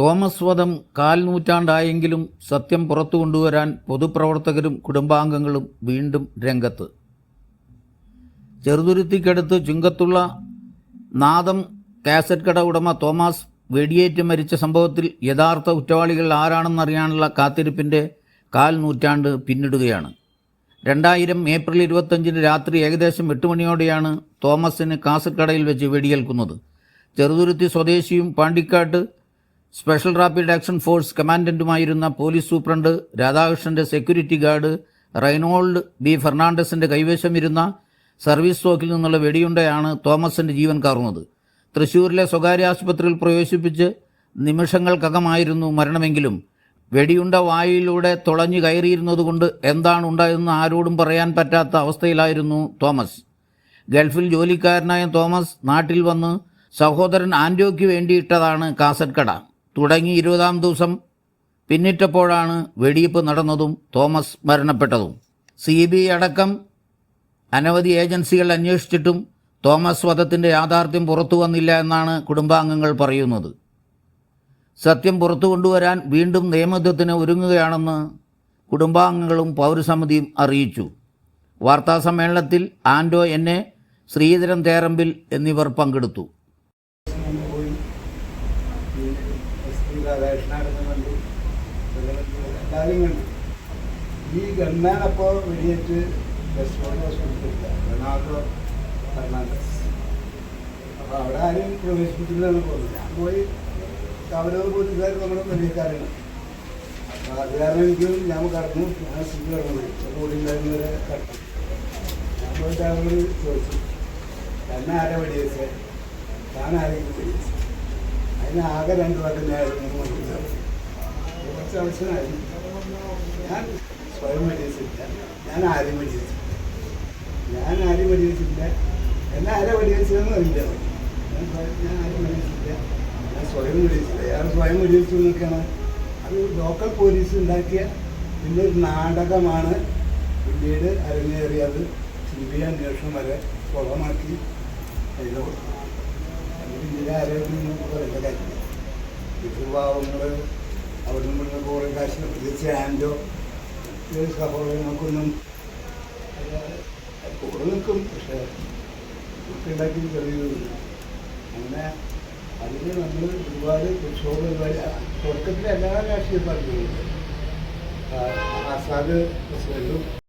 Thomas വധം കാൽ നൂറ്റാണ്ടായെങ്കിലും സത്യം പുറത്തു കൊണ്ടുവരാൻ പൊതുപ്രവർത്തകരും കുടുംബാംഗങ്ങളും വീണ്ടും രംഗത്ത്. ചെറുതുരുത്തിക്കടുത്ത് ചുങ്കത്തുള്ള നാദം കാസറ്റ് കട ഉടമ തോമസ് വെടിയേറ്റ് മരിച്ച സംഭവത്തിൽ യഥാർത്ഥ കുറ്റവാളികൾ ആരാണെന്നറിയാനുള്ള കാത്തിരിപ്പിന്റെ കാൽ നൂറ്റാണ്ട് പിന്നിടുകയാണ്. രണ്ടായിരം ഏപ്രിൽ ഇരുപത്തഞ്ചിന് രാത്രി ഏകദേശം എട്ട് മണിയോടെയാണ് തോമസിന് കടയിൽ വെച്ച് വെടിയേൽക്കുന്നത്. ചെറുതുരുത്തി സ്വദേശിയും പാണ്ടിക്കാട്ട് സ്പെഷ്യൽ റാപ്പിഡ് ആക്ഷൻ ഫോഴ്സ് കമാൻഡന്റുമായിരുന്ന പോലീസ് സൂപ്രണ്ട് രാധാകൃഷ്ണന്റെ സെക്യൂരിറ്റി ഗാർഡ് റൈനോൾഡ് ബി ഫെർണാണ്ടസിന്റെ കൈവശം ഇരുന്ന സർവീസ് സ്റ്റോക്കിൽ നിന്നുള്ള വെടിയുണ്ടയാണ് തോമസിന്റെ ജീവൻ കാർന്നത് തൃശൂരിലെ സ്വകാര്യ ആശുപത്രിയിൽ പ്രവേശിപ്പിച്ച് നിമിഷങ്ങൾക്കകമായിരുന്നു മരണമെങ്കിലും. വെടിയുണ്ട വായിലൂടെ തുളഞ്ഞു കയറിയിരുന്നതുകൊണ്ട് എന്താണ് ഉണ്ടായതെന്ന് ആരോടും പറയാൻ പറ്റാത്ത അവസ്ഥയിലായിരുന്നു തോമസ്. ഗൾഫിൽ ജോലിക്കാരനായ തോമസ് നാട്ടിൽ വന്ന് സഹോദരൻ ആന്റോയ്ക്ക് വേണ്ടിയിട്ടതാണ് കാസറ്റ് കട തുടങ്ങി ഇരുപതാം ദിവസം പിന്നിട്ടപ്പോഴാണ് വെടിയിപ്പ് നടന്നതും തോമസ് മരണപ്പെട്ടതും. സി ബി അടക്കം അനവധി ഏജൻസികൾ അന്വേഷിച്ചിട്ടും തോമസ് വധത്തിന്റെ യാഥാർത്ഥ്യം പുറത്തു വന്നില്ല എന്നാണ് കുടുംബാംഗങ്ങൾ പറയുന്നത്. സത്യം പുറത്തു കൊണ്ടുവരാൻ വീണ്ടും നിയമയുദ്ധത്തിന് ഒരുങ്ങുകയാണെന്ന് കുടുംബാംഗങ്ങളും പൗരസമിതിയും അറിയിച്ചു. വാർത്താസമ്മേളനത്തിൽ ആൻഡോ എന്നെ ശ്രീധരൻ തേരമ്പിൽ എന്നിവർ പങ്കെടുത്തു പോയി എസ് പി രാധാകൃഷ്ണനെ കണ്ടു. എല്ലാവരും കണ്ടു ഈ ഗൺമാൻ അപ്പോൾ വെടിയേറ്റ് വെസ്റ്റോൺ ഹോസ്പിറ്റലില്ല റൊണാൾഡോ ഫെർണാണ്ടസ്. അപ്പോൾ അവിടെ ആരും പ്രവേശിപ്പിച്ചില്ലെന്ന് തോന്നുന്നു ഞാൻ പോയി അവരത് പോലീസുകാർ നമ്മുടെ വലിയക്കാരാണ് അപ്പോൾ അത് കാരണം എനിക്ക് ഞാൻ കടന്നു. ഞാൻ സ്ഥിതി കടന്നു കൂടി ഉണ്ടായിരുന്നവരെ കടന്നു. ഞാൻ പോയിട്ട് അവരോട് ചോദിച്ചു എന്നെ ആരെ വെടിയേച്ചേ ഞാൻ ആരെങ്കിലും വെടിവെച്ചു അതിന് ആകെ രണ്ട് വട്ടനായിരുന്നു കുറച്ച് ആവശ്യമായിരുന്നു ഞാൻ സ്വയം വെടിവെച്ചില്ല ഞാൻ ആരും വെടിവെച്ചു ഞാൻ ആരും വെടിവെച്ചില്ല എന്നെ ആരെ വെടിവെച്ചതെന്ന് അറിയില്ല. ഞാൻ ആരും വെടിവെച്ചില്ല ഞാൻ സ്വയം വെടിവെച്ചില്ല ഞാൻ സ്വയം വെടിവെച്ചു എന്നൊക്കെയാണ്. അത് ലോക്കൽ പോലീസ് ഉണ്ടാക്കിയ പിന്നെ ഒരു നാടകമാണ്. പിന്നീട് അരങ്ങേറിയത് സി ബി ഐ അന്വേഷണം വരെ കുളമാക്കി. അതിൽ ഇന്ത്യയിലെ ആരോഗ്യം പറയേണ്ട കാര്യമില്ല വിധുഭാവങ്ങൾ അവിടെ നിന്ന് കുറേ കാശ് ആൻഡോ സഹോദരങ്ങൾക്കൊന്നും കൂടെ പക്ഷേ ഉണ്ടാക്കി തെളിയുന്നില്ല അങ്ങനെ അതിന് നമ്മൾ ഒരുപാട് പ്രക്ഷോഭ പരിപാടി തുടക്കത്തിൽ എല്ലാ രാഷ്ട്രീയ പാർട്ടികളും ആസാദ് പ്രസിഡന്റും